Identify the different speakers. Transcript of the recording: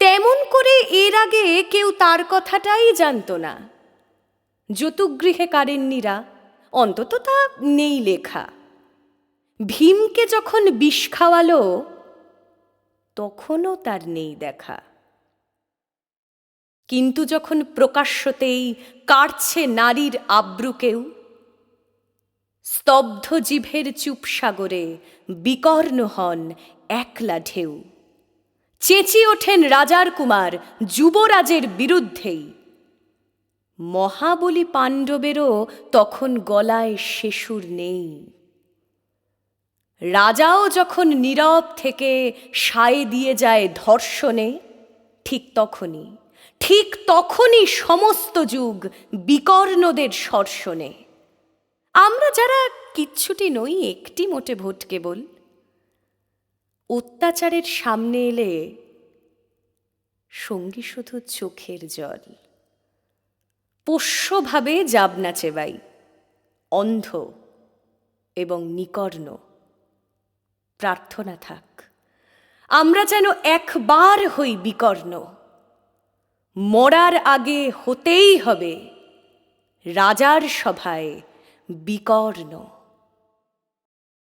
Speaker 1: তেমন করে এর আগে কেউ তার কথাটাই জানত না। যতুগৃহে কারেন্নিরা অন্তত তা নেই লেখা। ভীমকে যখন বিষ খাওয়ালো, তখনও তার নেই দেখা। কিন্তু যখন প্রকাশ্যতেই কাটছে নারীর আব্রু কেউ স্তব্ধ জিভের চুপ সাগরে বিকর্ণ হন একলা ঢেউ। চেঁচিয়ে ওঠেন রাজার কুমার যুবরাজের বিরুদ্ধেই। মহাবলী পাণ্ডবেরও তখন গলায় শেষুর নেই। রাজাও যখন নীরব থেকে সায়ে দিয়ে যায় ধর্ষণে, ঠিক তখনই ঠিক তখনই সমস্ত যুগ বিকর্ণদের সর্ষণে। আমরা যারা কিচ্ছুটি নই, একটি মোটে ভোট কেবল অত্যাচারের সামনে এলে সঙ্গী শুধু চোখের জল। পোষ্যভাবে যাবনা চেবাই অন্ধ এবং নিকর্ণ। প্রার্থনা থাক, আমরা যেন একবার হই বিকর্ণ। মরার আগে হতেই হবে রাজার সভায় বিকর্ণ।